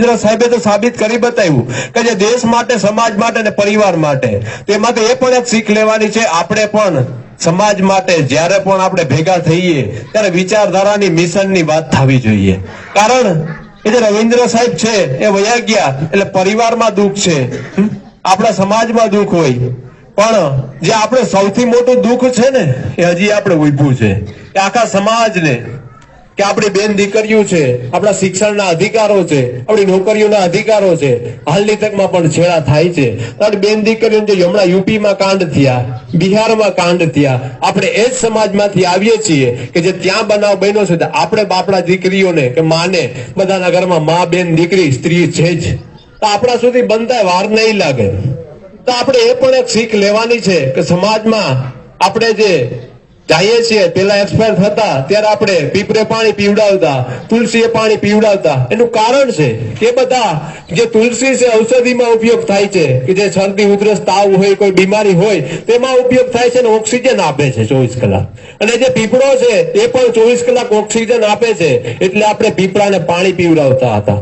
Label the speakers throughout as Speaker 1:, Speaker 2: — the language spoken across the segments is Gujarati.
Speaker 1: રવિન્દ્ર સાહેબે તો સાબિત કરી બતાવ્યું કે જે દેશ માટે, સમાજ માટે અને પરિવાર માટે તેમાંથી એ પણ એક શીખ લેવાની છે. આપણે પણ સમાજ માટે જ્યારે પણ આપણે ભેગા થઈએ, ત્યારે વિચારધારાની મિશનની વાત થવી જોઈએ. કારણ એ જે રવિન્દ્ર સાહેબ છે, એ વયા ગયા, એટલે પરિવારમાં દુઃખ છે? આપણા સમાજમાં દુઃખ હોય. પણ જે આપણે સૌથી મોટું દુઃખ છે ને, એ હજી આપણે ઉભું છે. આખા સમાજને કે આપણી બેન દીકરીઓ છે, આપણા શિક્ષણના અધિકારો છે, આપણી નોકરીઓના અધિકારો છે, હાલની તકમાં પણ છેડા થાય છે. ત્યારે બેન દીકરીઓ જે હમણાં યુપીમાં કાંડ થયા, બિહારમાં કાંડ થયા, આપણે એ જ સમાજમાંથી આવીએ છીએ કે જે ત્યાં બનાવ બન્યો છે આપણે આપણા દીકરીઓને કે માને, બધાના ઘરમાં મા, બેન, દીકરી, સ્ત્રી છે જ. તો આપણા સુધી બનતા વાર નહીં લાગે. તો આપણે એ પણ એક શીખ લેવાની છે કે સમાજમાં આપણે જે જઈએ છીએ. પેલા એક્સપાયર થતા ત્યારે આપણે પીપરે પાણી પીવડાવતા, તુલસીએ પાણી પીવડાવતા. એનું કારણ છે કે બધા જે તુલસી છે ઔષધિમાં ઉપયોગ થાય છે કે જે શરદી, ઉધરસ, તાવ હોય, કોઈ બીમારી હોય, તેમાં ઉપયોગ થાય છે અને ઓક્સિજન આપે છે ચોવીસ કલાક. અને જે પીપળો છે, એ પણ ચોવીસ કલાક ઓક્સિજન આપે છે. એટલે આપણે પીપળાને પાણી પીવડાવતા હતા.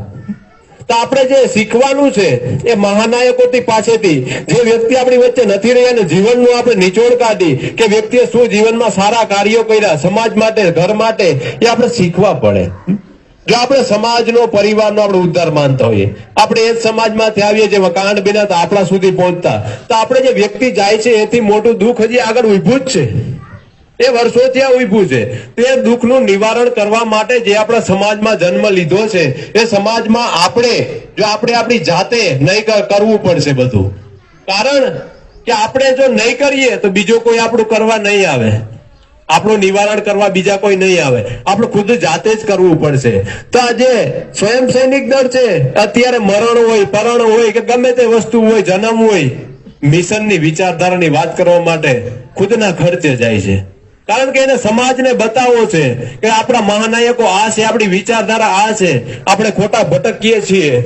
Speaker 1: તો આપણે જે શીખવાનું છે એ મહાનાયકોથી પાસેથી, જે વ્યક્તિ આપણી વચ્ચે નથી રહ્યા જીવનનું આપણે નિચોડ કાઢી કે વ્યક્તિએ શું જીવનમાં સારા કાર્યો કર્યા, સમાજ માટે, ઘર માટે, એ આપણે શીખવા પડે. જો આપણે સમાજનો, પરિવારનો આપણે ઉદ્ધાર માનતા હોઈએ, આપણે એ જ સમાજમાંથી આવીએ જેમાં કાંડ બિના આપણા સુધી પહોંચતા, તો આપણે જે વ્યક્તિ જાય છે એથી મોટું દુઃખ હજી આગળ ઉભું જ છે. એ વર્ષોથી આ ઉભું છે. તે દુઃખનું નિવારણ કરવા માટે જે આપણા સમાજમાં જન્મ લીધો છે, એ સમાજમાં આપણે, જો આપણે આપણી જાતે નહીં કરવું પડશે બધું. કારણ કે આપણે જો નહીં કરીએ, તો બીજો કોઈ આપણું કરવા નહીં આવે. આપણું નિવારણ કરવા બીજા કોઈ નહીં આવે. આપણે ખુદ જાતે જ કરવું પડશે. તો આજે સ્વયં સૈનિક દળ છે, અત્યારે મરણ હોય, પરણ હોય, કે ગમે તે વસ્તુ હોય, જન્મ હોય, મિશનની વિચારધારાની વાત કરવા માટે ખુદના ખર્ચે જાય છે. કારણ કે એને સમાજને બતાવવો છે કે આપણા મહાનાયકો આ છે, આપણી વિચારધારા આ છે. આપણે ખોટા ભટકીએ છીએ.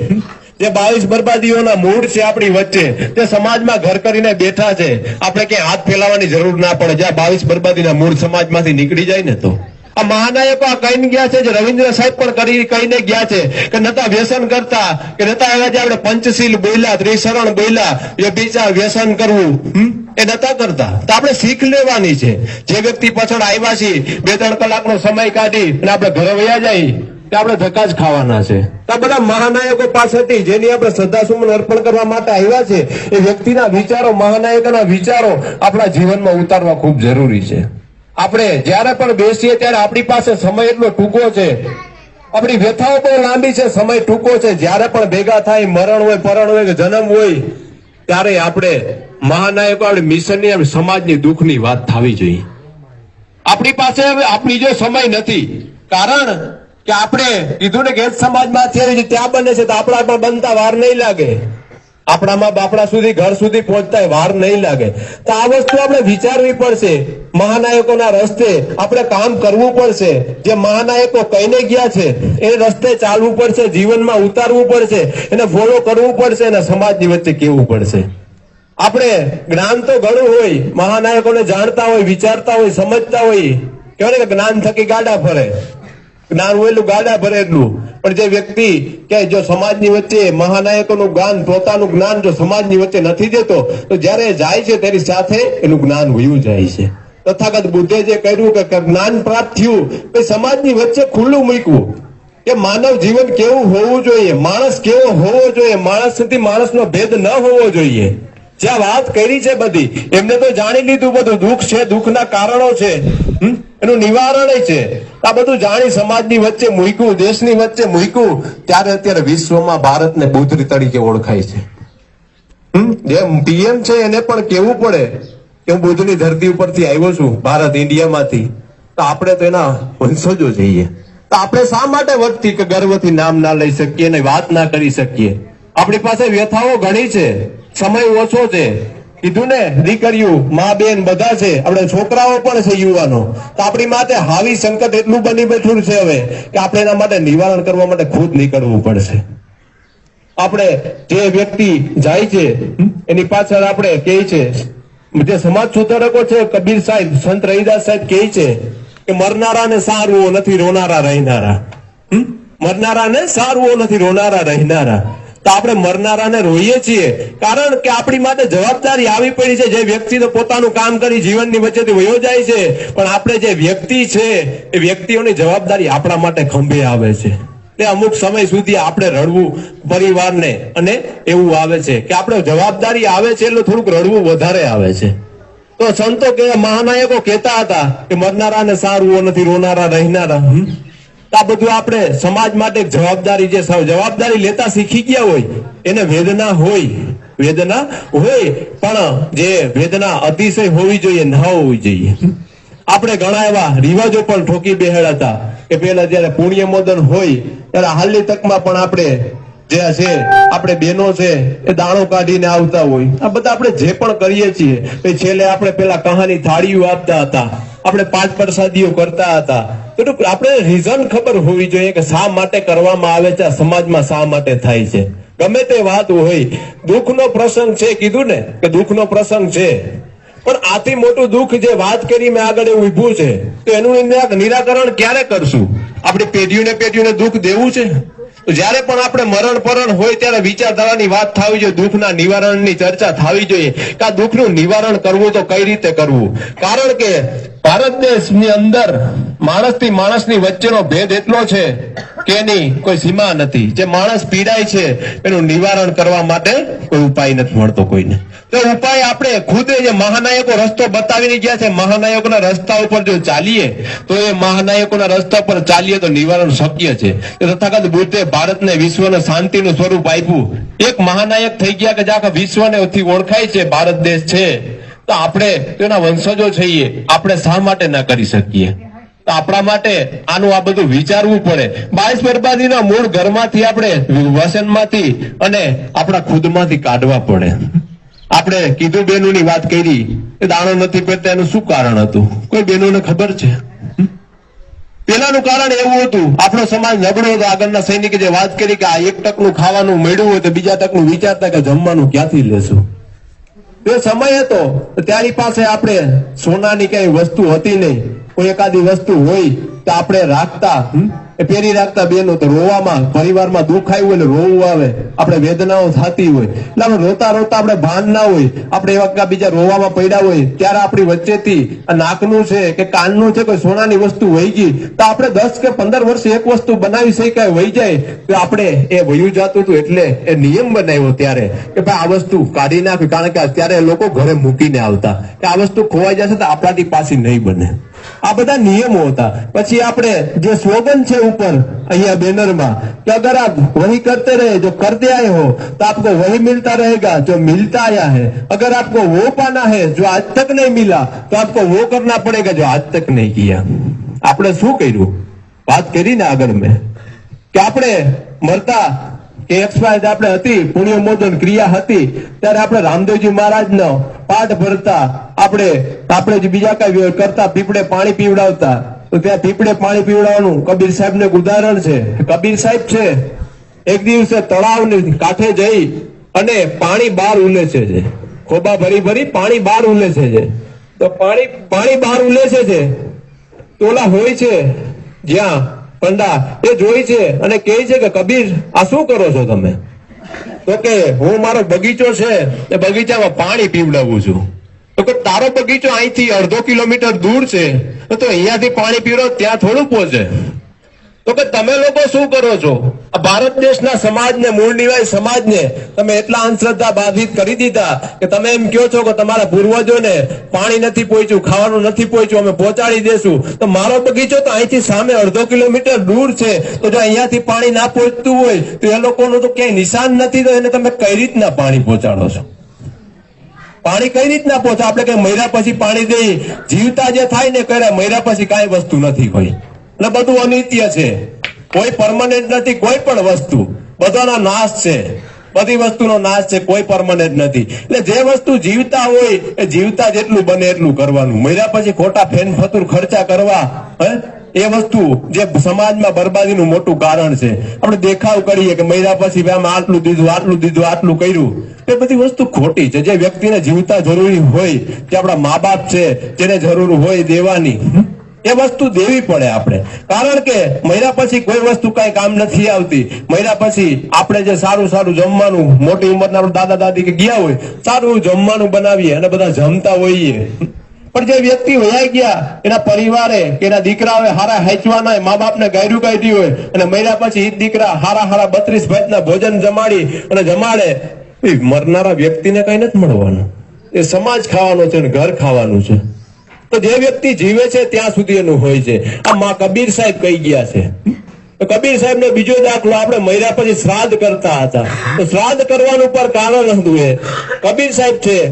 Speaker 1: જે બાવીસ બરબાદીઓના મૂળ છે આપણી વચ્ચે, તે સમાજમાં ઘર કરીને બેઠા છે. આપણે ક્યાંય હાથ ફેલાવાની જરૂર ના પડે. જ્યાં બાવીસ બરબાદીના મૂળ સમાજમાંથી નીકળી જાય ને તો. આ મહાનાયકો આ કહીને ગયા છે, જે રવિન્દ્ર સાહેબ પણ કરી કહીને ગયા છે કે નતા વ્યસન કરતા, કે નતા એવા જે આપણે પંચશીલ બોલ્યા, ત્રિશરણ બોલ્યા, એ બીજા વ્યસન કરવું? એ નતા કરતા. તો આપણે શીખ લેવાની છે. જે વ્યક્તિ પાછળ આવ્યા છીએ બે ત્રણ કલાકનો સમય કાઢી અને આપણે ઘરે વયા જાય કે આપણે ધક્કા જ ખાવાના છે. આ બધા મહાનાયકો પાસેથી, જેની આપણે શ્રદ્ધાસુમન અર્પણ કરવા માટે આવ્યા છે, એ વ્યક્તિના વિચારો, મહાનાયકોના વિચારો આપણા જીવનમાં ઉતારવા ખૂબ જરૂરી છે. આપણે જ્યારે પણ બેસીએ ત્યારે આપણી પાસે સમય એટલો ટૂંકો છે. આપણી વ્યથાઓ બહુ લાંબી છે, સમય ટૂંકો છે. જ્યારે પણ ભેગા થાય, મરણ હોય, પરણ હોય કે જન્મ હોય, ત્યારે આપણે મહાનાયકો આપણે મિશનની સમાજની દુઃખની વાત થવી જોઈએ. આપણી પાસે આપણી જો સમય નથી. કારણ કે આપણે કીધું ને કે સમાજમાં અત્યારે ત્યાં બને છે, તો આપણા પણ બનતા વાર નહીં લાગે. આપણામાં બાપડા સુધી, ઘર સુધી પહોંચતા વાર નહીં લાગે. તો આ વસ્તુ આપણે વિચારવી પડશે. મહાનાયકોના રસ્તે આપણે કામ કરવું પડશે. જે મહાનાયકો કહીને ગયા છે, એ રસ્તે ચાલવું પડશે, જીવનમાં ઉતારવું પડશે, એને ફોલો કરવું પડશે, અને સમાજની વચ્ચે કેવું પડશે. આપણે જ્ઞાન તો ઘણું હોય, મહાનાયકોને જાણતા હોય, વિચારતા હોય, સમજતા હોય. કહેવાય કે જ્ઞાન થકી ગાડા ફરે. જ્ઞાન હોય એટલું ગાડા ભરે એટલું. પણ જે વ્યક્તિ કે જો સમાજની વચ્ચે મહાનાયકોનું જ્ઞાન, પોતાનું જ્ઞાન જો સમાજની વચ્ચે નથી દેતો, તો જ્યારે જાય છે તેની સાથે એનું જ્ઞાન વયું જાય છે. તથાગત બુદ્ધે જે કર્યું કે કે જ્ઞાન પ્રાપ્ત થયું એ સમાજની વચ્ચે ખુલ્લું મૂક્યું. કે માનવ જીવન કેવું હોવું જોઈએ? માણસ કેવો હોવો જોઈએ? માણસ સુધી માણસનો ભેદ ન હોવો જોઈએ. જ્યાં વાત કરી છે બધી, એમને તો જાણી લીધું બધું. દુઃખ છે, દુઃખના કારણો છે. હમ? એનું નિવારણ છે. આ બધું જાણી સમાજની વચ્ચે મૂક્યું, દેશની વચ્ચે મૂક્યું, ત્યારે અત્યારે વિશ્વમાં ભારતને બુધરી તરીકે ઓળખાય છે. હમ? જે પીએમ છે એને પણ કેવું પડે કે હું બુધની ધરતી ઉપરથી આવ્યો છું, ભારત ઇન્ડિયામાંથી. તો આપણે તો એના વંશજો જઈએ તો આપણે શા માટે વધતી કે ગર્વથી નામ ના લઈ શકીએ ને વાત ના કરી શકીએ? આપણી પાસે વ્યથાઓ ઘણી છે, સમય ઓછો છે. કીધું ને, દીકરીઓ, મા બેન બધા છે, આપણે છોકરાઓ પણ છે યુવાનો. તો આપણી માટે હાવી સંકટ એટલું બની બેઠું છે હવે કે આપણે એના માટે નિવારણ કરવા માટે ખુદ નીકળવું પડશે. આપણે જે વ્યક્તિ જાય છે એની પાછળ આપણે કહે છે, જે સમાજ સુધારકો છે, કબીર સાહેબ, સંત રહીદાસ સાહેબ કહે છે કે, મરનારાને સારું નથી રોનારા રહેનારા? મરનારાને સારવો નથી રોનારા રહેનારા. તો આપણે મરનારાને રોઈએ છીએ. કારણ કે આપણી માટે જવાબદારી આવી પડી છે. જે વ્યક્તિ તો પોતાનું કામ કરી જીવનની વચ્ચેથી વયો જાય છે. પણ આપણે જે વ્યક્તિ છે, એ વ્યક્તિઓની જવાબદારી આપણા માટે ખંભે આવે છે. તે અમુક સમય સુધી આપણે રડવું પરિવારને અને એવું આવે છે કે આપણે જવાબદારી આવે છે એટલે થોડુંક રડવું વધારે આવે છે. તો સંતો કે મહાનાયકો કહેતા હતા કે મરનારાને સારું નથી, રોનારા, રહેનારા આ બધું આપણે સમાજ માટે જવાબદારી જે જવાબદારી લેતા શીખી ગયા હોય, એને વેદના હોય. વેદના હોય, પણ જે વેદના અતિશય હોવી જોઈએ, ના હોવી જોઈએ. આપણે ઘણા એવા રિવાજો પણ ઠોકી બેહેડ હતા કે પેલા જયારે પુણ્ય મોદન હોય, ત્યારે હાલની તકમાં પણ આપણે જે છે, આપણે બેનો છે, એ દાણો કાઢીને આવતા હોય. આ બધા આપણે જે પણ કરીએ છીએ છેલ્લે આપણે પેલા કહાની થાળીઓ આપતા હતા. આપણે પાંચ પ્રસાદીઓ કરતા હતા. તો આપણે રીઝન ખબર હોવી જોઈએ કે શા માટે કરવામાં આવે છે સમાજમાં શા માટે થાય છે. ગમે તે વાત હોય, દુઃખનો પ્રસંગ છે, કીધું ને, કે દુઃખનો પ્રસંગ છે. પણ આથી મોટું દુઃખ જે વાત કરી મેં આગળ એવું ઊભું છે, તો એનું નિરા- નિરાકરણ ક્યારે કરશું? આપણી પેઢીઓને પેઢીઓને દુઃખ દેવું છે? તો જ્યારે પણ આપણે મરણ પરણ હોય ત્યારે વિચારધારાની વાત થવી જોઈએ, દુઃખના નિવારણની ચર્ચા થવી જોઈએ કે આ દુઃખનું નિવારણ કરવું તો કઈ રીતે કરવું? કારણ કે ભારત દેશની અંદર માણસથી માણસની વચ્ચેનો ભેદ એટલો છે કે નહીં? કોઈ સીમા નથી. જે માણસ પીડાય છે, એનું નિવારણ કરવા માટે કોઈ ઉપાય નથી મળતો કોઈને. તો ઉપાય આપણે ખુદે જે મહાનાયકો રસ્તો બતાવીને ગયા છે, મહાનાયકોના રસ્તા ઉપર જો ચાલીએ, તો એ મહાનાયકોના રસ્તા પર ચાલીએ તો નિવારણ શક્ય છે. તથાગત બુદ્ધે ભારતને વિશ્વને શાંતિનું સ્વરૂપ આપ્યું. એક મહાનાયક થઈ ગયા કે જે આખા વિશ્વને ઓળખાય છે, ભારત દેશ છે. તો આપણે તેના વંશજો છીએ. આપણે શા માટે ના કરી શકીએ? આપણા માટે આનું આ બધું વિચારવું પડે. બાઈસ બરબાદીના મૂળ ઘરમાંથી આપણે વસનમાંથી અને આપણા ખુદમાંથી કાઢવા પડે. આપણે કીધું બેનુની વાત કરી દાણો નથી પહેરતા એનું શું કારણ હતું? કોઈ બેનોને ખબર છે? પેલાનું કારણ એવું હતું, આપણો સમાજ નબળો હતો, આગળના સૈનિકે જે વાત કરી કે આ એક ટકનું ખાવાનું મળ્યું હોય તો બીજા ટકનું વિચારતા કે જમવાનું ક્યાંથી લેશું? એ સમય હતો ત્યારી પાસે આપણે સોનાની કઈ વસ્તુ હતી નહીં. કોઈ એકાદી વસ્તુ હોય તો આપણે રાખતા? એ પહેરી રાખતા બેનો તો રોવામાં, પરિવારમાં દુઃખ આવ્યું એટલે રોવું આવે. આપણે વેદનાઓ થતી હોય. એટલે આપણે રોતા રોતા આપણે ભાન ના હોય. આપણે એવા બીજા રોવામાં પડ્યા હોય, ત્યારે આપણી વચ્ચેથી નાકનું છે કે કાનનું છે, કોઈ સોનાની વસ્તુ વહી ગઈ, તો આપણે દસ કે પંદર વર્ષ એક વસ્તુ બનાવી શકાય, વહી જાય, તો આપણે એ વયું જતું હતું એટલે એ નિયમ બનાવ્યો ત્યારે કે ભાઈ આ વસ્તુ કાઢી નાખવી. કારણ કે અત્યારે લોકો ઘરે મૂકીને આવતા. કે આ વસ્તુ ખોવાઈ જશે તો આપણાથી પાછી નહીં બને. આ બધા નિયમો હતા. પછી આપણે જે સ્લોગન છે ઉપર, અહીંયા બેનરમાં, કે અગર આપ વહી કરતે રહે, જો કરતે આએ હો, તો આપકો વહી મિલતા રહેગા, જો મિલતા આયા હે. અગર આપકો વો પાના હે, જો આજ તક નહીં મિલા, તો આપકો વો કરના પડેગા, જો આજ તક નહીં કિયા. આપણે શું કર્યું? વાત કરીને આગળ મેં. કે આપણે મરતા કે એક્સપાયર આપણે હતી પુણ્ય ક્રિયા હતી, ત્યારે આપણે રામદેવજી મહારાજનો પાઠ ભરતા આપણે આપણે જ બીજા કઈ કરતા, પીપળે પાણી પીવડાવતા. તો ત્યાં પીપળે પાણી પીવડાવવાનું કબીર સાહેબ ને ઉદાહરણ છે. કબીર સાહેબ છે, એક દિવસે તળાવની કાંઠે જઈ અને પાણી બહાર ઉલેચે છે ખોબા ભરી ભરી પાણી બહાર ઉલેચે છે તો પાણી પાણી બહાર ઉલેચે છે તોલા હોય છે જ્યાં પંડા, એ જોઈ છે અને કહે છે કે, કબીર, આ શું કરો છો તમે? તો કે, હું મારો બગીચો છે, એ બગીચામાં પાણી પીવડાવું છું. તો કે, તારો બગીચો અહીંથી અડધો કિલોમીટર દૂર છે, તો અહીંયાથી પાણી પીવડો ત્યાં થોડું પહોંચે. તો કે, તમે લોકો શું કરો છો? ભારત દેશના સમાજને, મૂળ નિવાય સમાજને તમે એટલા અંધશ્રદ્ધા બાધિત કરી દીધા કે તમે એમ કહો છો કે તમારા પૂર્વજોને પાણી નથી પહોંચ્યું, ખાવાનું નથી પહોંચ્યું, અમે પહોંચાડી દેશું. તો મારો બગીચો તો અહીંથી સામે અડધો કિલોમીટર દૂર છે. તો જો અહીંયાથી પાણી ના પહોંચતું હોય, તો એ લોકોનું તો ક્યાંય નિશાન નથી, તો એને તમે કઈ રીતના પાણી પહોંચાડો છો? પાણી કઈ રીતના પહોંચે આપણે કઈ મહિના પછી પાણી દઈ, જીવતા જે થાય ને કરે મહિના પછી કાંઈ વસ્તુ નથી હોય એટલે બધું અનિત્ય છે. કોઈ પરમાનન્ટ નથી, કોઈ પણ વસ્તુ. બધાનો નાશ છે. બધી વસ્તુનો નાશ છે, કોઈ પરમાનન્ટ નથી. એટલે જે વસ્તુ જીવતા હોય, એ જીવતા જેટલું બને એટલું કરવાનું. મર્યા પછી ખોટા ફેન ફતુર ખર્ચા કરવા એ વસ્તુ જે સમાજમાં બરબાદીનું મોટું કારણ છે. આપણે દેખાવ કરીએ કે મર્યા પછી આમ આટલું દીધું આટલું દીધું, આટલું કર્યું. એ બધી વસ્તુ ખોટી છે. જે વ્યક્તિને જીવતા જરૂરી હોય, તે આપણા મા બાપ છે, જેને જરૂર હોય દેવાની. એ વસ્તુ દેવી પડે આપણે. કારણ કે મહિના પછી કોઈ વસ્તુ કઈ કામ નથી આવતી. મહિના પછી આપણે જે સારું સારું જમવાનું, મોટી ઉંમરના આપણા દાદા દાદી કે ગયા હોય, સારું જમવાનું બનાવીએ અને બધા જમતા હોઈએ. પણ જે વ્યક્તિ વયા ગયા, એના પરિવારે એના દીકરાઓએ હારા હેચવાના મા બાપને ગાયરું કાઢી હોય, અને મહિના પછી ઈ દીકરા હારા હારા બત્રીસ ભાતના ભોજન જમાડી અને જમાડે, એ મરનારા વ્યક્તિને કઈ નથી મળવાનું. એ સમાજ ખાવાનો છે અને ઘર ખાવાનું છે. તો જે વ્યક્તિ જીવે છે, ત્યાં સુધી એનું હોય છે. આ મા કબીર સાહેબ કહી ગયા છે. તો કબીર સાહેબ ને બીજો દાખલો આપણે મહિના પછી શ્રાદ્ધ કરતા હતા. તો શ્રાદ્ધ કરવાનું પર કારણ હતું એ. કબીર સાહેબ છે,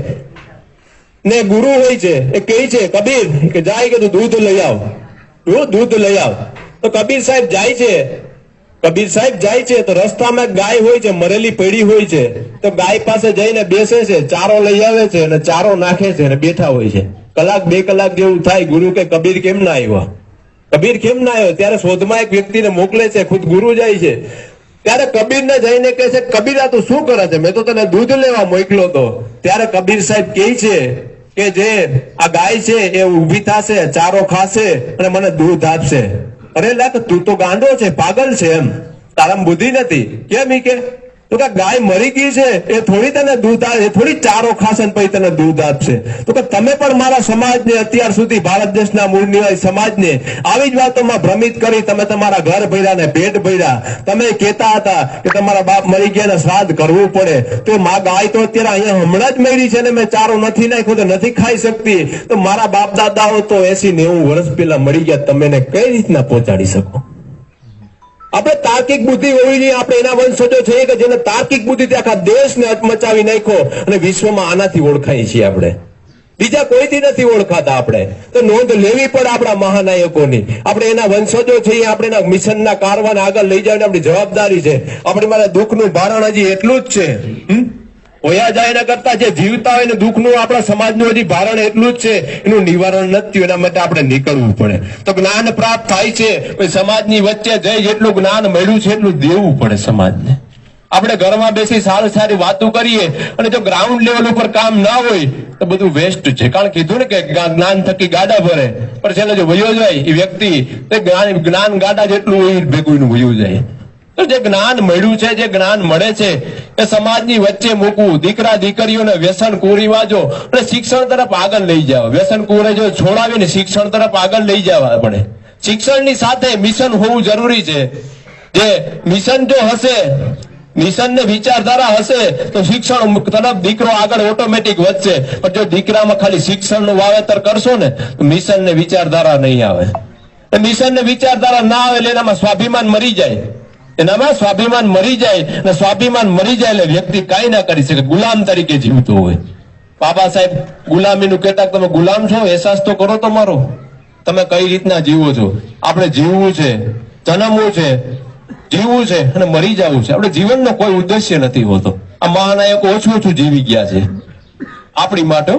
Speaker 1: ને ગુરુ હોય છે, એ કહે છે, કબીર, કે જાય કે તું દૂધ લઈ આવ. તું દૂધ લઈ આવ. તો કબીર સાહેબ જાય છે. કબીર સાહેબ જાય છે, તો રસ્તામાં ગાય હોય છે, મરેલી પડી હોય છે. તો ગાય પાસે જઈને બેસે છે, ચારો લઈ આવે છે અને ચારો નાખે છે અને બેઠા હોય છે. કલાક, બે કલાક જેવું થાય, ગુરુ કે કબીર કેમ ના આવ્યા? કબીર કેમ ના આવ્યો? ત્યારે શોધમાં એક વ્યક્તિને મોકલે છે, ખુદ ગુરુ જાય છે. ત્યારે કબીરને જઈને કહે છે, કબીર, આ તું શું કરે છે? મેં તો તને દૂધ લેવા મોકલ્યો તો. ત્યારે કબીર સાહેબ કહે છે કે, જે આ ગાય છે, એ ઊભી થશે, ચારો ખાશે અને મને દૂધ આપશે. અરે લાખ તું તો ગાંડો છે, પાગલ છે એમ. તારમ બુદ્ધિ નથી. કેમ ઈ કે? તો કે ગાય મરી ગઈ છે, એ થોડી તને દૂધ એ થોડી ચારો ખાશે ને પછી તને દૂધ આપશે. તો કે તમે પણ મારા સમાજને અત્યાર સુધી ભારત દેશના મૂળ નિવાસી સમાજને, આવી જ વાતોમાં ભ્રમિત કરી તમે તમારા ઘર ભર્યા ને ભેટ ભર્યા. તમે કહેતા હતા કે તમારા બાપ મરી ગયા ને શ્રાદ્ધ કરવું પડે. તો માં ગાય તો અત્યારે અહીંયા હમણાં જ મળી છે ને મેં ચારો નથી નાખ્યો તો નથી ખાઈ શકતી. તો મારા બાપ દાદાઓ તો એસી નેવું વર્ષ પહેલા મળી ગયા. તમે કઈ રીતના પહોંચાડી શકો? આપણે તાર્કિક બુદ્ધિ હોવી જોઈએ. આપણે એના વંશજો છીએ કે જેને તાર્કિક બુદ્ધિથી આખા દેશને મચાવી નાખ્યો અને વિશ્વમાં આનાથી ઓળખાય છીએ આપણે. બીજા કોઈથી નથી ઓળખાતા આપણે. તો નોંધ લેવી પડે આપણા મહાનાયકોની. આપણે એના વંશજો છીએ આપણે એના મિશનના કારવાને આગળ લઈ જવાની આપણી જવાબદારી છે. આપણી મારા દુઃખનું ભારણ હજી એટલું જ છે? હોયા જાય એના કરતા જે જીવતા હોય ને દુઃખનું આપણા સમાજનું હજી ભારણ એટલું જ છે, એનું નિવારણ નથી, એના માટે આપણે નીકળવું પડે. તો જ્ઞાન પ્રાપ્ત થાય છે સમાજની વચ્ચે જઈ જેટલું જ્ઞાન મળ્યું છે, એટલું દેવું પડે સમાજને. આપણે ઘરમાં બેસી સારી સારી વાતો કરીએ અને જો ગ્રાઉન્ડ લેવલ ઉપર કામ ના હોય, તો બધું વેસ્ટ છે. કારણ કીધું ને કે જ્ઞાન થકી ગાડા ભરે. પણ છેલ્લે જો વયો જાય એ વ્યક્તિ જ્ઞાન ગાડા જેટલું હોય ભેગું વયું જાય. જે જ્ઞાન મળ્યું છે, જે જ્ઞાન મળે છે, એ સમાજની વચ્ચે મૂકવું. દીકરા, દીકરીઓને વ્યસન કુરિવાજો અને શિક્ષણ તરફ આગળ લઈ જવા. વ્યસન કુરિવાજો છોડાવીને શિક્ષણ તરફ આગળ લઈ જવા આપણે. શિક્ષણની સાથે મિશન હોવું જરૂરી છે. જે મિશન જો હશે મિશન ને વિચારધારા હશે, તો શિક્ષણ તરફ દીકરો આગળ ઓટોમેટિક વધશે. પણ જો દીકરામાં ખાલી શિક્ષણનું વાવેતર કરશો ને, તો મિશન ને વિચારધારા નહીં આવે. મિશન ને વિચારધારા ના આવે એટલે એનામાં સ્વાભિમાન મરી જાય. એનામાં સ્વાભિમાન મરી જાય અને સ્વાભિમાન મરી જાય એટલે વ્યક્તિ કાંઈ ના કરી શકે. ગુલામ તરીકે જીવતો હોય. બાબા સાહેબ, ગુલામીનું કહેતા કે તમે ગુલામ છો, અહેસાસ તો કરો તમારો. તમે કઈ રીતના જીવો છો? આપણે જીવવું છે, જન્મવું છે, જીવવું છે અને મરી જવું છે. આપણે જીવનનો કોઈ ઉદ્દેશ્ય નથી હોતો. આ મહાનાયકો ઓછું ઓછું જીવી ગયા છે. આપણી માટે,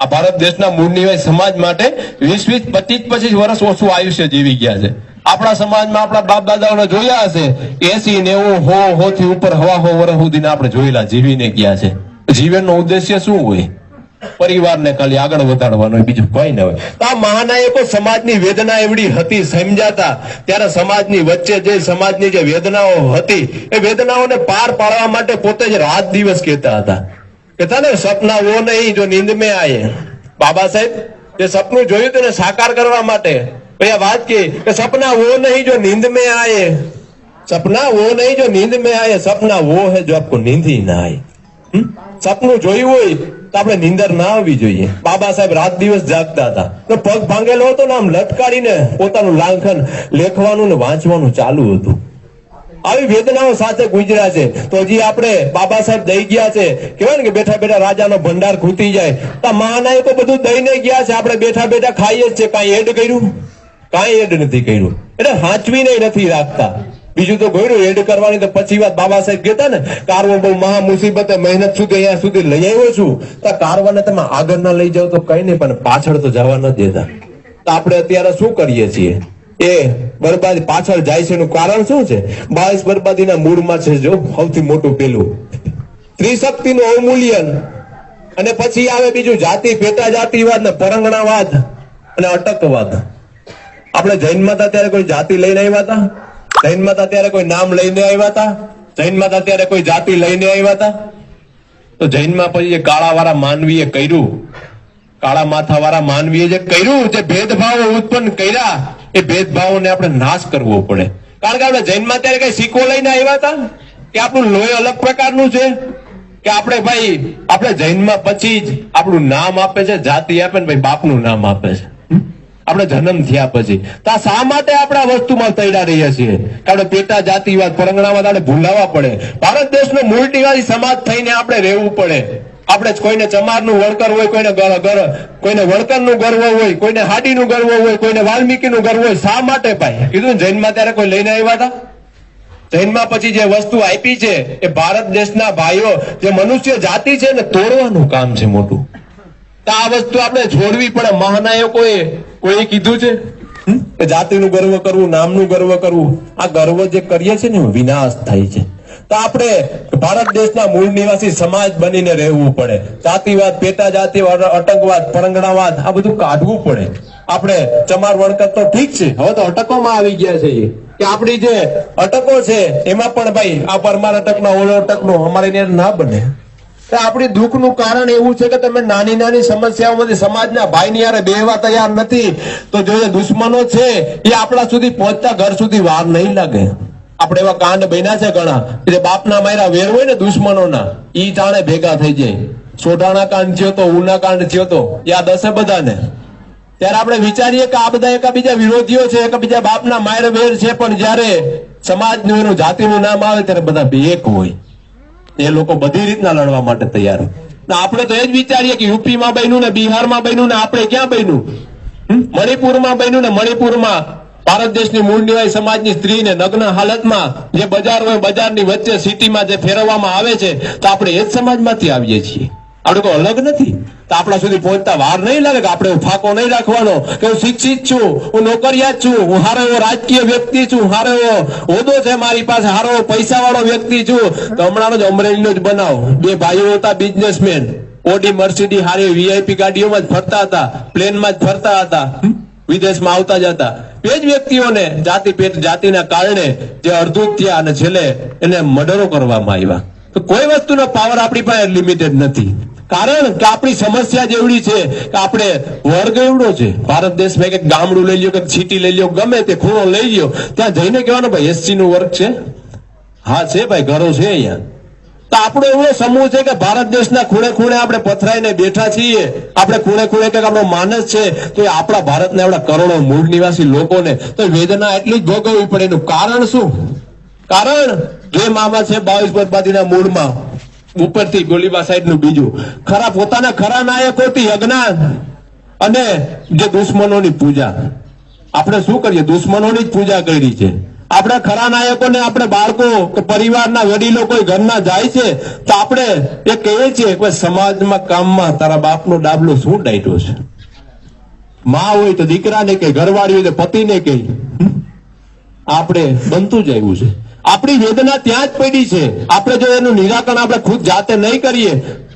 Speaker 1: આ ભારત દેશના મૂળ સમાજ માટે વીસ વીસ, પચીસ પચીસ વર્ષ ઓછું આયુષ્ય જીવી ગયા છે. આપણા સમાજમાં આપણા બાપ દાદાઓને જોયા હશે. એસી નેવું હો હો થી ઉપર, હવા, હો વર્ષ સુધી આપણે જોયેલા જીવીને ગયા છે. જીવનનો ઉદ્દેશ્ય શું હોય? પરિવારને ખાલી આગળ વધારવાનો બીજું કઈ ના હોય. તો આ મહાનાયકો સમાજની વેદના એવડી હતી, સમજાતા. ત્યારે સમાજની વચ્ચે જે સમાજની જે વેદનાઓ હતી, એ વેદનાઓને પાર પાડવા માટે પોતે જ રાત દિવસ કહેતા હતા. કહેતા ને, સપના વો નહીં, જો નીંદ મેં આયે. બાબા સાહેબ, જે સપનું જોયું તેને સાકાર કરવા માટે પછી આ વાત કહી કે સપના વો નહીં જો નીંદ મેં આયે સપના વો નહીં જો નીંદ મેં આયે સપના વો है जो आपको नींद ही ना आए હમ? સપનું જોયું હોય તો આપણે નીંદર ના આવવી જોઈએ બાબા સાહેબ રાત દિવસ જાગતા હતા તો પગ ભાંગેલો હતો ને આમ લટકાડીને પોતાનું લાંખન લેખવાનું ને વાંચવાનું ચાલુ હતું આવી વેદનાઓ સાથે ગુજર્યા છે તો હજી આપણે બાબા સાહેબ દઈ ગયા છે કહેવાય ને કે બેઠા બેઠા રાજાનો ભંડાર ખૂટી જાય તો આ મહાનાયકો બધું દઈને ગયા છે આપણે બેઠા બેઠા ખાઈએ જ છે કાંઈ એડ કર્યું કાંઈ એડ નથી કર્યું. એટલે હાંચવીને નથી રાખતા. બીજું તો ગોયરું એડ કરવાની તો પછી વાત બાબા સાહેબ કહેતા ને, કારવો બહુ મહા મુસીબતે મહેનત સુધી અહીંયા સુધી લઈ આવ્યો છું. તો કારવાને તમે આગળ ના લઈ જાઓ તો કઈ નહીં, પણ પાછળ તો જવા ન દેતા. તો આપણે અત્યારે શું કરીએ છીએ? એ બરબાદી પાછળ જાય છે એનું કારણ શું છે? બાવીસ બરબાદીના મૂળમાં છે જો, સૌથી મોટું પેલું. ત્રિશક્તિનું અવમૂલ્યન. અને પછી આવે બીજું જાતિ પેટા જાતિવાદ ને પરંગણાવાદ અને અટકવાદ. આપણે જૈનમાં હતા ત્યારે કોઈ જાતિ લઈને આવ્યા હતા? જૈનમાં હતા ત્યારે કોઈ નામ લઈને આવ્યા હતા? જૈનમાં હતા ત્યારે કોઈ જાતિ લઈને આવ્યા હતા? તો જૈનમાં પછી જે કાળાવાળા માનવીએ કર્યું. કાળા માથાવાળા માનવીએ જે કર્યું, જે ભેદભાવો ઉત્પન્ન કર્યા, એ ભેદભાવોને આપણે નાશ કરવો પડે. કારણ કે આપણે જૈનમાં ત્યારે કઈ શીખવો લઈને આવ્યા હતા? કે આપણું લોહી અલગ પ્રકારનું છે? કે આપણે ભાઈ, આપણે જૈનમાં પછી જ આપણું નામ આપે છે, જાતિ આપે ને ભાઈ બાપનું નામ આપે છે? આપણે જન્મ થયા પછી. તો શા માટે આપણે વસ્તુમાં તૈડા રહ્યા છીએ? આપણે પેટા જાતિવાદ પરંગણામાં આપણે ભૂલાવા પડે. ભારત દેશનો મૂળનિવાસી સમાજ થઈને આપણે રહેવું પડે. આપણે કોઈને ચમારનું વળકર હોય, કોઈને કોઈને વળકરનું ગર્વ હોય કોઈને હાડીનું ગર્વ હોય કોઈને વાલ્મીકીનું ગર્વ હોય, શા માટે ભાઈ? કીધું જૈનમાં ત્યારે કોઈ લઈને આવ્યા હતા? જૈનમાં પછી જે વસ્તુ આપી છે, એ ભારત દેશના ભાઈઓ, જે મનુષ્ય જાતિ છે ને, તોડવાનું કામ છે મોટું. તો આ વસ્તુ આપણે છોડવી પડે મહાનાયકોએ. કોઈ કીધું છે? જાતિનું ગર્વ કરવું, નામનું ગર્વ કરવું, આ ગર્વ જે કરીએ છીએ ને વિનાશ થાય છે. તો આપણે ભારત દેશના મૂળ નિવાસી સમાજ બનીને રહેવું પડે. જાતિવાદ પેટા જાતિવાદ અટકવાદ, પરંગણાવાદ, આ બધું કાઢવું પડે. આપણે ચમાર વણકર તો ઠીક છે, હવે તો અટકોમાં આવી ગયા છે કે આપણી જે અટકો છે, એમાં પણ ભાઈ આ પરમાર અટકનો, ઓલો અટકનો, અમારે ત્યાં ના બને. આપણી દુઃખનું કારણ એવું છે કે તમે નાની નાની સમસ્યાઓમાંથી સમાજના ભાઈની યારે બેહવા તૈયાર નથી. તો જો દુશ્મનો છે, એ આપણા સુધી પહોંચતા ઘર સુધી વાર નહીં લાગે. આપણે એવા કાંડ બન્યા છે ઘણા. જે બાપના માયરા વેર હોય ને દુશ્મનોના, ઈ જાણે ભેગા થઈ જાય. સોઢાણા કાંડ થયો તો ઉના કાંડ થયો તો, યાદ હશે બધાને? ત્યારે આપણે વિચારીએ કે આ બધા એકાબીજા વિરોધીઓ છે, એકબીજા બાપના માયર વેર છે, પણ જ્યારે સમાજનું એનું જાતિનું નામ આવે ત્યારે બધા એક હોય. એ લોકો બધી રીતના લડવા માટે તૈયાર. આપણે તો એ જ વિચારીએ કે યુપીમાં બન્યું ને બિહારમાં બન્યું ને આપણે ક્યાં બન્યું? મણિપુરમાં બન્યું ને મણિપુરમાં ભારત દેશની મૂળ નિવાય સમાજની સ્ત્રીને નગ્ન હાલતમાં જે બજાર હોય બજારની વચ્ચે સિટીમાં જે ફેરવવામાં આવે છે, તો આપણે એ જ સમાજમાંથી આવીએ છીએ આપણે કોઈ અલગ નથી. તો આપણા સુધી પહોંચતા વાર નહીં લાગે કે આપણે ફાકો નહીં રાખવાનો? કે હું શિક્ષિત છું, હું નોકરિયાત છું, હું હારો એવો રાજકીય વ્યક્તિ છું હારો એવો હોદ્દો છે મારી પાસે, હારો પૈસા વાળો વ્યક્તિ છું. તો હમણાં જ અમરેલીનો જ બનાવ. બે ભાઈઓ હતા બિઝનેસમેન ઓડી મર્સિડી હારી વીઆઈપી ગાડીઓમાં જ ફરતા હતા, પ્લેનમાં જ ફરતા હતા. વિદેશમાં આવતા જતા એ જ વ્યક્તિઓને જાતિ પેટ જાતિના કારણે જે અડધૂત થયા અને છેલ્લે એને મર્ડરો કરવામાં આવ્યા. કોઈ વસ્તુનો પાવર આપણી પાસે લિમિટેડ નથી. કારણ કે આપણી સમસ્યા જ એવડી છે કે આપણે વર્ગ એવડો છે. ભારત દેશમાં એક ગામડું લઈ લ્યો કે સિટી લઈ લ્યો, ગમે તે ખૂણો લઈ લ્યો, ત્યાં જઈને કહેવાનું, ભાઈ એસસી નું વર્ગ છે. હા, છે ભાઈ ઘરો છે અહીંયા. તો આપણો એવો સમૂહ છે કે ભારત દેશના ખૂણે ખૂણે આપણે પથરાઈને બેઠા છીએ. આપણે ખૂણે ખૂણે કંઈક આપણો માનસ છે. તો એ આપણા ભારતના એવડા કરોડો મૂળ નિવાસી લોકોને તો વેદના એટલી જ ભોગવવી પડે. એનું કારણ શું? કારણ, જે મામા છે, બાવીસ બરબાદીના મૂળમાં ઉપરથી ગોલીબા સાઈડનું બીજું. ખરા પોતાના ખરા નાયકોથી અજ્ઞાન અને જે દુશ્મનોની પૂજા. આપણે શું કરીએ? દુશ્મનોની પૂજા કરી છે. આપણે ખરા નાયકોને આપણે બાળકો પરિવારના વડીલો કોઈ ઘરના જાય છે, તો આપણે એ કહીએ છીએ કે સમાજમાં કામમાં તારા બાપનો ડાબલો શું ડાયટો છે? માં હોય તો દીકરાને કે ઘરવાળી હોય તો પતિને કે. આપણે બનતું જ આવ્યું છે. આપણી વેદના ત્યાં જ પડી છે. આપણે જો એનું નિરાકરણ આપણે ખુદ જાતે નહીં કરીએ,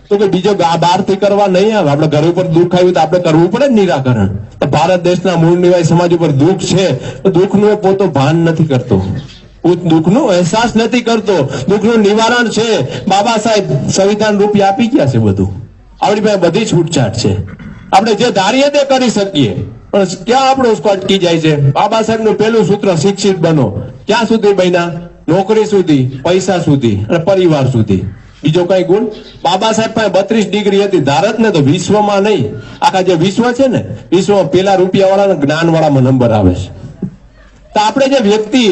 Speaker 1: તો કે બીજો બહારથી કરવા નહીં આવે. આપણે ઘર ઉપર દુઃખ આવ્યું તો આપણે કરવું પડે નિરાકરણ. તો ભારત દેશના મૂળ નિવાસી સમાજ ઉપર દુઃખ છે, તો દુઃખનું પોતો ભાન નથી કરતો. દુઃખનો અહેસાસ નથી કરતો. દુઃખનું નિવારણ છે. બાબા સાહેબ સંવિધાન રૂપી આપી ગયા છે બધું. આપણી પાસે બધી છૂટછાટ છે. આપણે જે ધારીએ તે કરી શકીએ. પણ ક્યાં આપણો અટકી જાય છે? બાબા સાહેબનું પહેલું સૂત્ર શિક્ષિત બનો. ક્યાં સુધી બન્યા? નોકરી સુધી, પૈસા સુધી અને પરિવાર સુધી. બીજો કઈ ગુણ? બાબા સાહેબ પાસે બત્રીસ ડિગ્રી હતી ભારત ને તો વિશ્વમાં નહીં. આખા જે વિશ્વ છે ને, વિશ્વમાં પેલા રૂપિયા વાળા જ્ઞાન વાળામાં નંબર આવે છે. તો આપણે જે વ્યક્તિ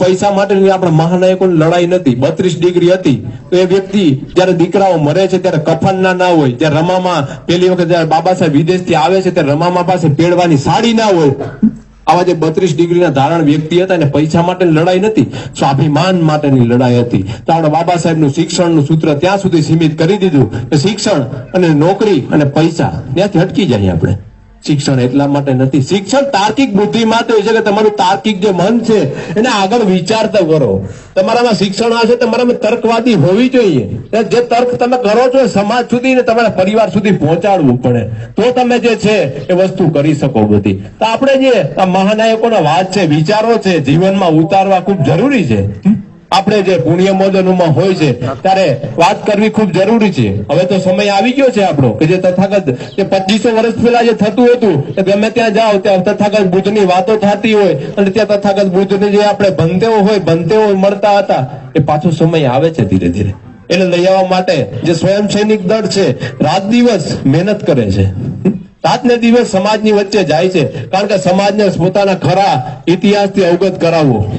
Speaker 1: પૈસા માટેની આપણા મહાનાયકોની લડાઈ નથી, બત્રીસ ડિગ્રી હતી, તો એ વ્યક્તિ જયારે દીકરાઓ મરે છે, ત્યારે કફનના ના હોય ત્યારે રમામાં પેલી વખત જયારે બાબા સાહેબ વિદેશથી આવે છે, ત્યારે રમામાં પાસે પેડવાની સાડી ના હોય. આવા જે બત્રીસ ડિગ્રીના ધારણ વ્યક્તિ હતા એને પૈસા માટેની લડાઈ નથી સ્વાભિમાન માટેની લડાઈ હતી. તો આપણે બાબા સાહેબનું શિક્ષણનું સૂત્ર ત્યાં સુધી સીમિત કરી દીધું કે શિક્ષણ અને નોકરી અને પૈસા ત્યાંથી હટકી જાય આપણે. શિક્ષણ એટલા માટે નથી. શિક્ષણ તાર્કિક બુદ્ધિ માટે છે કે તમારું તાર્કિક જે મન છે, એને આગળ વિચારતા કરો. તમારામાં શિક્ષણ હશે તમારામાં તર્કવાદી હોવી જોઈએ. જે તર્ક તમે કરો છો સમાજ સુધી ને તમારા પરિવાર સુધી પહોંચાડવું પડે. તો તમે જે છે એ વસ્તુ કરી શકો બધી. તો આપણે જે આ મહાનાયકોના વાત છે, વિચારો છે, જીવનમાં ઉતારવા ખૂબ જરૂરી છે. આપણે જે પુણ્ય હોય છે, ત્યારે વાત કરવી ખૂબ જરૂરી છે. હવે તો સમય આવી ગયો છે આપણો, કે જે તથાગત પચીસો વર્ષ પહેલા જે થતું હતું કે ગમે ત્યાં જાઓ, ત્યાં તથાગત બુદ્ધની વાતો થતી હોય, અને ત્યાં તથાગત બુદ્ધને જે આપણે ભંતેઓ હોય, ભંતેઓ મળતા હતા, એ પાછો સમય આવે છે ધીરે ધીરે. એને લઈ આવવા માટે જે સ્વયં સૈનિક દળ છે, રાત દિવસ મહેનત કરે છે. રાત ને દિવસ સમાજની વચ્ચે જાય છે, કારણ કે સમાજને પોતાના ખરા ઇતિહાસથી અવગત કરાવવો.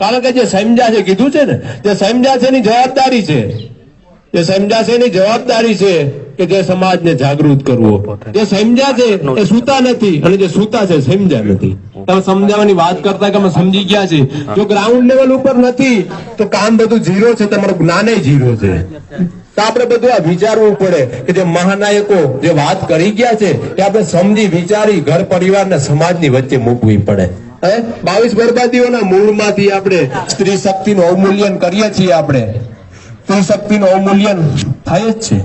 Speaker 1: કારણ કે જે સમજ્યા છે કીધું છે ને જે સમજ્યા છે એની જવાબદારી છે જે સમજ્યા છે એની જવાબદારી છે કે જે સમાજને જાગૃત કરવો. જે સમજ્યા છે એ સુતા નથી અને જે સુતા છે સમજ્યા નથી. તમે સમજાવવાની વાત કરતા કે અમે સમજી ગયા છે જો ગ્રાઉન્ડ લેવલ ઉપર નથી તો કામ બધું ઝીરો છે તમારું જ્ઞાને ઝીરો છે. તો આપણે બધું આ વિચારવું પડે કે જે મહાનાયકો જે વાત કરી ગયા છે એ આપણે સમજી વિચારી ઘર પરિવાર ને સમાજની વચ્ચે મૂકવી પડે. બાવીસ બરબાદીઓના મૂળમાંથી આપણે સ્ત્રી શક્તિનું અવમૂલ્યન કરીએ છીએ આપણે. સ્ત્રી શક્તિનું અવમૂલ્યન થાય જ છે.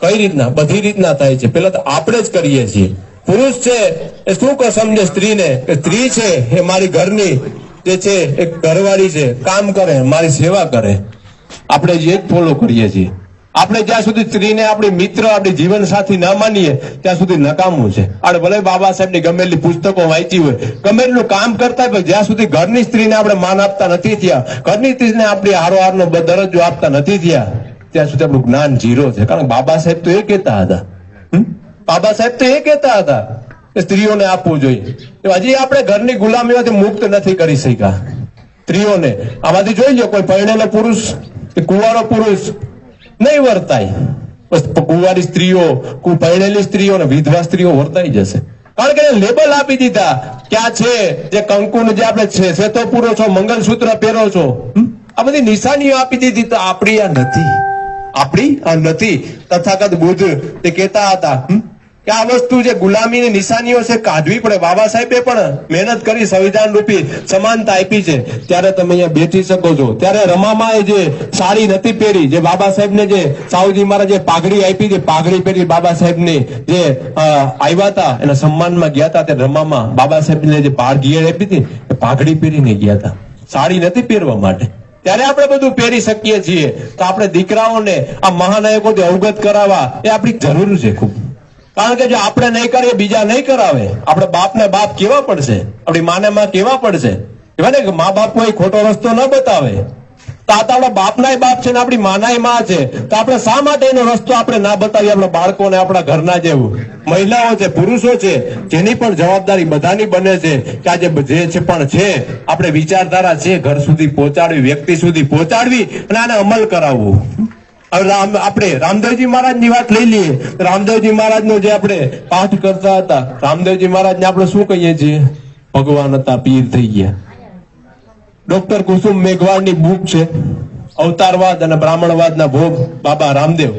Speaker 1: કઈ રીતના? બધી રીતના થાય છે. પેલા તો આપણે જ કરીએ છીએ. પુરુષ છે એ શું કે સમજે સ્ત્રીને? કે સ્ત્રી છે એ મારી ઘરની જે છે એક ઘરવાળી છે, કામ કરે, મારી સેવા કરે. આપણે જે જ ફોલો કરીએ છીએ. આપણે જ્યાં સુધી સ્ત્રીને આપણી મિત્ર, આપણી જીવન સાથી ના માનીએ, ત્યાં સુધી નકામું છે. અને ભલે બાબા સાહેબની ગમેલી પુસ્તકો વાંચી હોય, ગમેલું કામ કરતા હોય જ્યાં સુધી ઘરની સ્ત્રીને આપણે માન આપતા નથી થયા, ઘરની સ્ત્રીને આપણી હારોહારનો દરજ્જો આપતા નથી થયા, ત્યાં સુધી આપણું જ્ઞાન જીરો છે. કારણ કે બાબા સાહેબ તો એ કહેતા હતા. બાબા સાહેબ તો એ કહેતા હતા કે સ્ત્રીઓને આપવું જોઈએ. હજી આપણે ઘરની ગુલામીમાંથી મુક્ત નથી કરી શક્યા. સ્ત્રીઓને આમાંથી જોઈ લો, કોઈ પરણેલો પુરુષ, કે કુંવારો પુરુષ નહીં વર્તાય કુંવારી સ્ત્રીઓ પરણેલી સ્ત્રીઓ અને વિધવા સ્ત્રીઓ વર્તાઈ જશે. કારણ કે લેબલ આપી દીધા. ક્યાં છે? જે કંકુ જે આપણે છે શ્વેતો પૂરો છો, મંગલસૂત્ર પહેરો છો? આ બધી નિશાનીઓ આપી દીધી તો આપણી આ નથી. આપણી આ નથી. તથાગત બુદ્ધ તે કહેતા હતા? કે આ વસ્તુ જે ગુલામીની નિશાનીઓ છે, કાઢવી પડે. બાબા સાહેબે પણ મહેનત કરી, સંવિધાન રૂપી સમાનતા આપી છે. ત્યારે તમે અહીંયા બેઠી શકો છો. ત્યારે રમામાએ જે સાડી નથી પહેરી, જે બાબા સાહેબને જે સાઉજી મહારાજ જે પાઘડી આપી હતી પાઘડી પહેરી બાબા સાહેબની જે આવ્યા હતા, એના સન્માનમાં ગયા હતા. તે રમામાં બાબા સાહેબને જે પાઘડી આપી હતી, એ પાઘડી પહેરીને ગયા હતા. સાડી નથી પહેરવા માટે. ત્યારે આપણે બધું પહેરી શકીએ છીએ. તો આપણે દીકરાઓને, આ મહાનાયકોથી અવગત કરાવવા એ આપણી જરૂર છે ખૂબ. કારણ કે જો આપણે નહીં કરીએ, બીજા નહીં કરાવે. આપણે બાપને બાપ કેવા પડશે? આપણી માને માં કેવા પડશે? કહેવાય ને કે મા બાપ કોઈ ખોટો રસ્તો ન બતાવે. તો આ તો આપણા બાપનાય બાપ છે ને આપણી માનાયમાં છે. તો આપણે શા માટે એનો રસ્તો આપણે ના બતાવીએ? આપણા બાળકોને આપણા ઘરના જેવું. મહિલાઓ છે, પુરુષો છે, જેની પણ જવાબદારી બધાની બને છે કે આજે જે છે પણ છે, આપણે વિચારધારા છે, ઘર સુધી પહોંચાડવી, વ્યક્તિ સુધી પહોંચાડવી અને આને અમલ કરાવવું. રામ, આપણે રામદેવજી મહારાજની વાત લઈ લઈએ. રામદેવજી મહારાજ નો જે આપણે પાઠ કરતા હતા, રામદેવજી મહારાજ ને આપણે શું કહીએ છીએ? ભગવાન હતા, પીર થઈ ગયા. ડોક્ટર કુસુમ મેઘવાળની બુક છે, અવતારવાદ અને બ્રાહ્મણવાદના ભોગ, બાબા રામદેવ.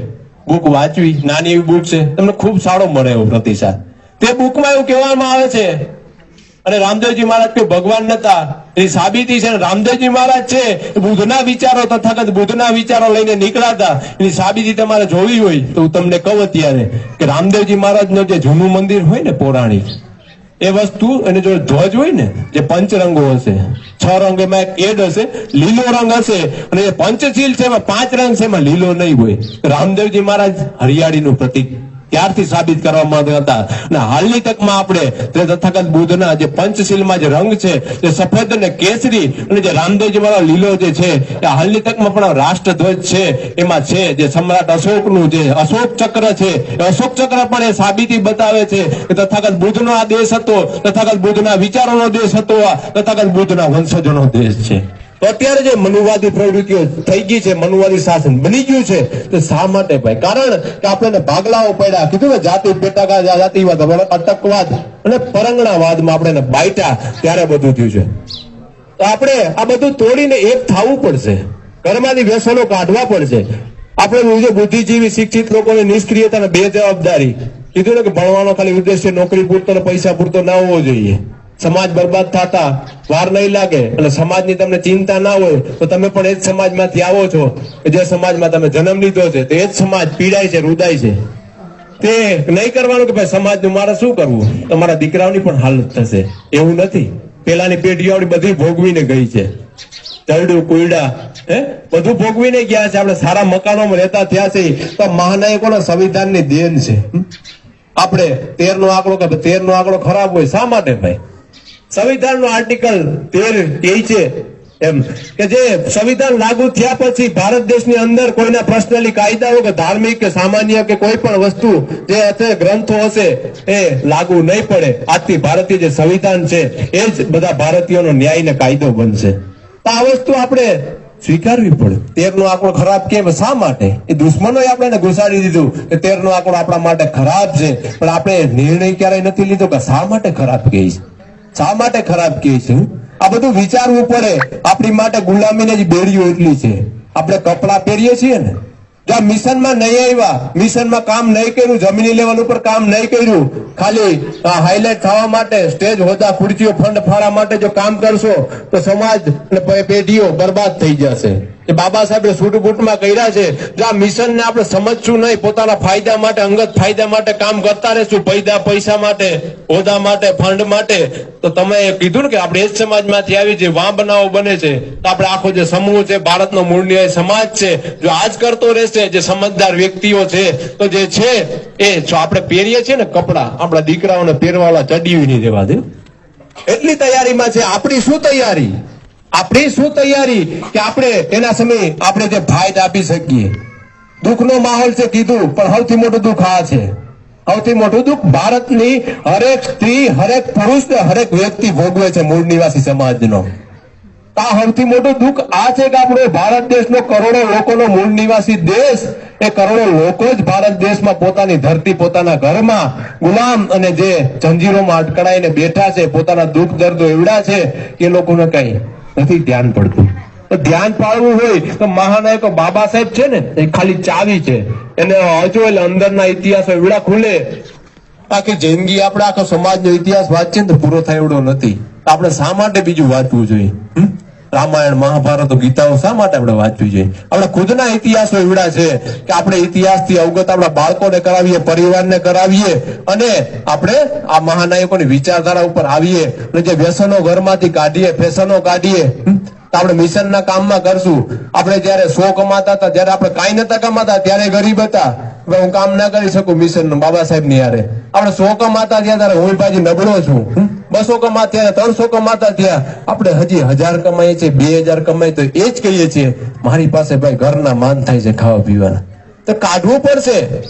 Speaker 1: બુક વાંચવી, નાની એવી બુક છે. તમને ખૂબ સારો મળે એવો પ્રતિસાદ. તે બુકમાં એવું કહેવામાં આવે છે અને રામદેવજી મહારાજ કોઈ ભગવાન નતા. એની સાબિતી છે રામદેવજી મહારાજ છે બુદ્ધના વિચારો તથાગત બુદ્ધના વિચારો લઈને નીકળ્યા હતા એની સાબિતી તમારે જોવી હોય તો હું તમને કહું અત્યારે કે રામદેવજી મહારાજનું જે જૂનું મંદિર હોય ને પૌરાણિક, એ વસ્તુ અને જો ધ્વજ હોય ને, જે પંચરંગો હશે. છ રંગ એમાં એક એડ હશે, લીલો રંગ હશે. અને એ પંચશીલ છે એમાં પાંચ રંગ છે, એમાં લીલો નહીં હોય. રામદેવજી મહારાજ હરિયાળીનું પ્રતીક ત્યારથી સાબિત કરવામાં હતા? અને હાલની તકમાં આપણે તે તથાગત બુદ્ધના જે પંચશીલમાં જે રંગ છે જે સફેદ અને કેસરી અને જે રામદેવજી વાળો લીલો જે છે, એ હાલની તકમાં પણ રાષ્ટ્રધ્વજ છે, એમાં છે જે સમ્રાટ અશોકનું જે અશોક ચક્ર છે, એ અશોક ચક્ર પણ એ સાબિતી બતાવે છે કે તથાગત બુદ્ધનો આ દેશ હતો, તથાગત બુદ્ધના વિચારોનો દેશ હતો તથાગત બુદ્ધના વંશજોનો દેશ છે. તો અત્યારે જે મનુવાદી પ્રવૃત્તિઓ થઈ ગઈ છે, મનુવાદી શાસન બની ગયું છે, તો શા માટે ભાઈ? કારણ કે આપણે ભાગલાઓ પડ્યા. કીધું ને, જાતિ પેટાકા, જાતિવાદ અટકવાદ અને પરંગણાવાદમાં આપણે બાયટા ત્યારે બધું થયું છે. તો આપણે આ બધું તોડીને એક થવું પડશે. ઘરમાંથી વ્યસનો કાઢવા પડશે. આપણે જે બુદ્ધિજીવી, શિક્ષિત લોકોની નિષ્ક્રિયતા અને બેજવાબદારી. કીધું ને કે ભણવાનો ખાલી ઉદ્દેશ્ય નોકરી પૂરતો પૈસા પૂરતો ના હોવો જોઈએ. સમાજ બરબાદ થતા વાર નહીં લાગે અને સમાજની તમને ચિંતા ના હોય, તો તમે પણ એ જ સમાજમાંથી આવો છો જે સમાજમાં તમે જન્મ લીધો છે, તો જ સમાજ પીડાય છે, રૂદાય છે. તે નહીં કરવાનું કે ભાઈ સમાજનું મારે શું કરવું? તમારા દીકરાઓની પણ હાલત થશે. એવું નથી. પેલાની પેઢીઓ આપણી બધી ભોગવીને ગઈ છે. ચરડું, કુયડા, હે? બધું ભોગવીને ગયા છે. આપણે સારા મકાનોમાં રહેતા થયા છે. તો મહાનાયકોના સંવિધાનની દેન છે. આપણે તેર નો આંકડો કે તેર નો આંકડો ખરાબ હોય શા માટે ભાઈ? સંવિધાનનો આર્ટિકલ તેર કહે છે એમ કે જે સંવિધાન લાગુ થયા પછી ભારત દેશની અંદર કોઈના પર્સનલી કાયદાઓ કે ધાર્મિક કે સામાન્ય કે કોઈ પણ વસ્તુ જે હશે ગ્રંથો હશે એ લાગુ નહીં પડે. આજથી ભારતીય જે સંવિધાન છે એ જ બધા ભારતીયોનો ન્યાય ને કાયદો બનશે. તો આ વસ્તુ આપણે સ્વીકારવી પડે. તેર નો આંકડો ખરાબ કેમ? શા માટે? એ દુશ્મનોએ આપણે ઘુસાડી દીધું કે તેર નો આંકડો આપણા માટે ખરાબ છે. પણ આપણે નિર્ણય ક્યારેય નથી લીધો કે શા માટે ખરાબ કહે છે? શા માટે ખરાબ કહે છે? આ બધું વિચારવું પડે. આપણી માટે ગુલામીને જ બેડીઓ એટલી છે. આપણે કપડા પહેરીએ છીએ ને. જો મિશનમાં નહીં આવ્યા, મિશનમાં કામ નહીં કર્યું, જમીની લેવલ ઉપર કામ નહીં કર્યું, ખાલી હાઇલાઇટ થવા માટે સ્ટેજ હોદ્દા ખુરચીઓ ફંડ ફાળા માટે જો કામ કરશો, તો સમાજ અને પેઢીઓ બરબાદ થઈ જશે. બાબા સાહેબે સૂટ બૂટમાં કર્યા છે. જો આ મિશનને આપણે સમજશું નહીં, પોતાના ફાયદા માટે, અંગત ફાયદા માટે કામ કરતા રહેશું, પૈદા પૈસા માટે હોદા માટે, ફંડ માટે, તો તમે કીધું ને કે આપણે એ જ સમાજમાંથી આવી છે વાં બનાવો બને છે. તો આપણે આખો જે સમૂહ છે, ભારતનો મૂળ ન્યાય સમાજ છે, જો આજ કરતો રહેશે, જે સમજદાર વ્યક્તિઓ છે, તો જે છે, એ જો આપણે પહેરીએ છીએ ને કપડા, આપણા દીકરાઓને પહેરવાળા ચડીવી નહીં દેવા દે. એટલી તૈયારીમાં છે, આપણી શું તૈયારી? આપણી શું તૈયારી કે આપણે એના સમયે આપણે જે ફાયદા આપી શકીએ? દુઃખનો માહોલ છે કીધું, પણ સૌથી મોટું દુઃખ આ છે. સૌથી મોટું દુઃખ ભારતની હરેક સ્ત્રી, હરેક પુરુષ ને હરેક વ્યક્તિ ભોગવે છે મૂળ નિવાસી સમાજનો. આ સૌથી મોટું દુઃખ આ છે કે આપણો ભારત દેશનો કરોડો લોકોનો મૂળ નિવાસી દેશ, એ કરોડો લોકો જ ભારત દેશમાં પોતાની ધરતી, પોતાના ઘરમાં ગુલામ અને જે જંજીરોમાં અટકળાઈને બેઠા છે, પોતાના દુઃખ દર્દો એવડા છે એ લોકોને કઈ નથી, ધ્યાન પડતું. ધ્યાન પાડવું હોય તો મહાનાયકો બાબા સાહેબ છે ને, એ ખાલી ચાવી છે. એને હજુ એટલે અંદરના ઇતિહાસ એવડા ખુલે. આખી જિંદગી આપણે આખો સમાજનો ઇતિહાસ વાંચીએ ને તો પૂરો થાય એવડો નથી. આપણે શા માટે બીજું વાંચવું જોઈએ? રામાયણ, મહાભારત, ગીતાઓ શા માટે આપણે વાંચવી જોઈએ? આપણા ખુદના ઇતિહાસો એવડા છે કે આપણે ઇતિહાસથી અવગત આપણા બાળકોને કરાવીએ, પરિવારને કરાવીએ અને આપણે આ મહાનાયકોની વિચારધારા ઉપર આવીએ અને જે વ્યસનો ઘરમાંથી કાઢીએ ફેશનો કાઢીએ આપણે મિશન આપણે મિશનના કામમાં કરશું. આપણે જયારે સો કમાતા હતા, જયારે આપણે કાંઈ નતા કમાતા, ત્યારે ગરીબ હતા. હું કામ ના કરી શકું મિશન બાબા સાહેબની યારે આપણે સો કમાતા ત્યાં ત્યારે હું નબળો છું? બસો કમાતા થયા, ત્રણસો કમાતા થયા. આપણે હજી હજાર કમાઈએ છીએ, બે હજાર કમાય તો એ જ કહીએ છીએ, મારી પાસે ભાઈ ઘરના માન થાય છે ખાવા પીવાના. તો કાઢવું પડશે.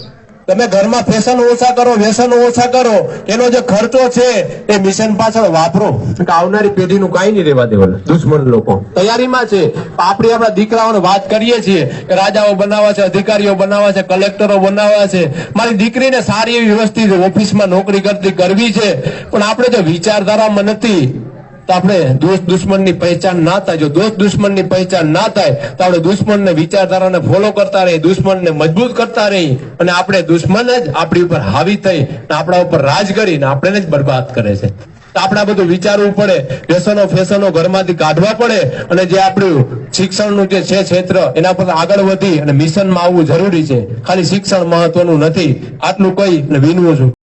Speaker 1: તમે ઘરમાં ફેશન ઓછા કરો વ્યસન ઓછા કરો, એનો જે ખર્ચો છે, એ મિશન પાછળ વાપરો. આવનારી પેઢીનું કાંઈ નહીં રહેવા દેવાનું. દુશ્મન લોકો. તૈયારીમાં છે. આપણે આપણા દીકરાઓને વાત કરીએ છીએ કે રાજાઓ બનાવવા છે, અધિકારીઓ બનાવવા છે, કલેક્ટરો બનાવવા છે. મારી દીકરીને સારી એવી વ્યવસ્થિત ઓફિસમાં નોકરી કરતી કરવી છે. પણ આપણે જો વિચારધારામાં નથી તો આપણે દોસ્ત દુશ્મનની પહેચાન ના થાય. જો દોસ્ત દુશ્મનની પહેચાન ના થાય, તો આપણે દુશ્મનને વિચારધારાને ફોલો કરતા રહી દુશ્મનને મજબૂત કરતા રહી અને આપણે દુશ્મન જ આપણી ઉપર હાવી થઈ અને આપણા ઉપર રાજ કરીને આપણે જ બરબાદ કરે છે. આપણે આ બધું વિચારવું પડે. વ્યસનો ફેશનો ઘરમાંથી કાઢવા પડે અને જે આપણું શિક્ષણનું જે છે ક્ષેત્ર, એના પર આગળ વધી અને મિશનમાં આવવું જરૂરી છે. ખાલી શિક્ષણ મહત્વનું નથી. આટલું કહી અને વિનવું છું.